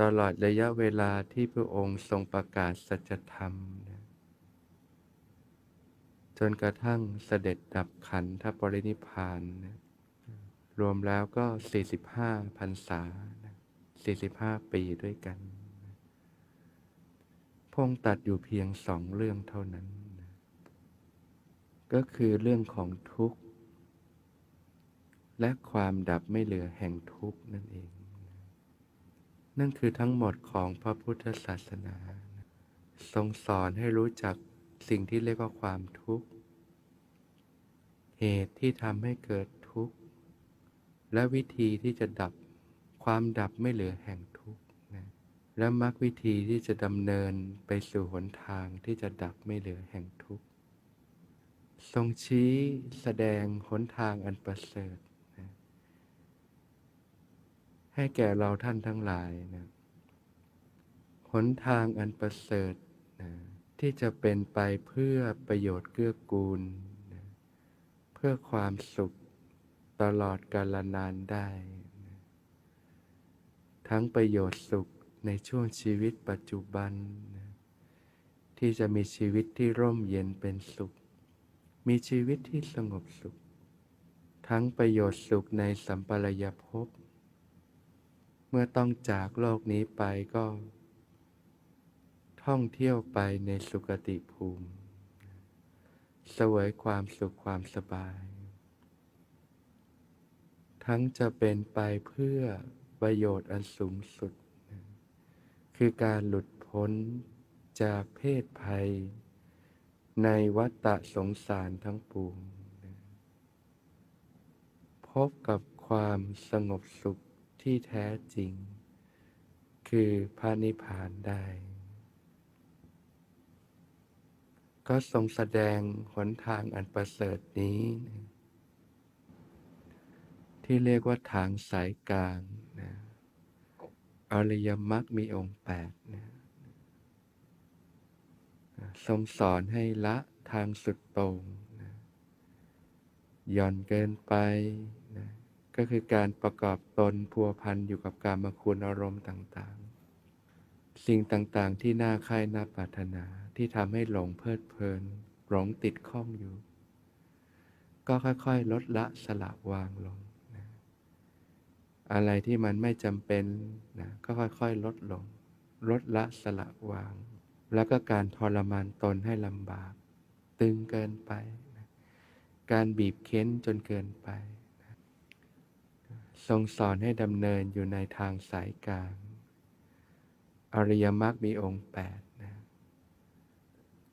ตลอดระยะเวลาที่พระองค์ทรงประกาศสัจธรรมนะจนกระทั่งเสด็จดับขันธปรินิพานนะรวมแล้วก็ 45พรรษา 45 ปีด้วยกัน พงตัดอยู่เพียงสองเรื่องเท่านั้น ก็คือเรื่องของทุกข์ และความดับไม่เหลือแห่งทุกข์นั่นเอง นั่นคือทั้งหมดของพระพุทธศาสนา ทรงสอนให้รู้จักสิ่งที่เรียกว่าความทุกข์ เหตุที่ทำให้เกิดทุกข์ และวิธีที่จะดับความดับไม่เหลือแห่งทุกข์นะและมรรควิธีที่จะดำเนินไปสู่หนทางที่จะดับไม่เหลือแห่งทุกข์ ทรงชี้แสดงหนทางอันประเสริฐ ให้แก่เราท่านทั้งหลายนะหนทางอันประเสริฐนะที่จะเป็นไปเพื่อประโยชน์เกื้อกูลนะเพื่อความสุขตลอดกาลนานได้นะทั้งประโยชน์สุขในช่วงชีวิตปัจจุบันนะที่จะมีชีวิตที่ร่มเย็นเป็นสุข มีชีวิตที่สงบสุข ทั้งประโยชน์สุขในสัมปรายภพ เมื่อต้องจากโลกนี้ไปก็ ท่องเที่ยวไปในสุคติภูมิ สวยความสุขความสบาย ทั้งจะเป็นไปเพื่อประโยชน์อันสูงสุด คือการหลุดพ้นจากเพศภัย ในวัฏฏะสงสารทั้งปวงพบกับความสงบสุข ที่แท้จริง คือพระนิพพานได้ ก็ทรงแสดงหนทางอันประเสริฐนี้ ที่เรียกว่าทางสายกลางนะอริยมรรคมีองค์แปดนะทรงสอนให้ละทางสุดต่งนะย่อนเกินไป ก็คือการประกอบตนพัวพันอยู่กับการมาคุณอารมณ์ต่างๆ สิ่งต่างๆที่น่าใคร่น่าปรารถนาที่ทำให้หลงเพลิดเพลิน หลงติดข้องอยู่ ก็ค่อยๆ ลดละสละวางลงนะอะไรที่มันไม่จำเป็นนะก็ค่อยๆ ลดลง ลดละสละวาง แล้วก็การทรมานตนให้ลำบาก ตึงเกินไปนะการบีบเค้นจนเกินไป ทรงสอนให้ดำเนินอยู่ในทางสายกลาง อริยมรรคมีองค์แปดนะ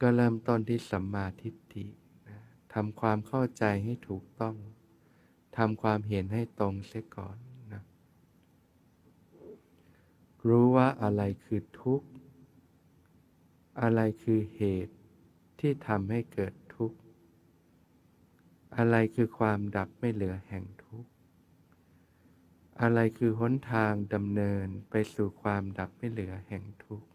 ก็เริ่มต้นที่สัมมาทิฏฐินะทำความเข้าใจให้ถูกต้องทำความเห็นให้ตรงเสียก่อนนะรู้ว่าอะไรคือทุกข์ อะไรคือเหตุที่ทำให้เกิดทุกข์ อะไรคือความดับไม่เหลือแห่งทุกข์ อะไรคือหนทางดำเนินไปสู่ความดับไม่เหลือแห่งทุกข์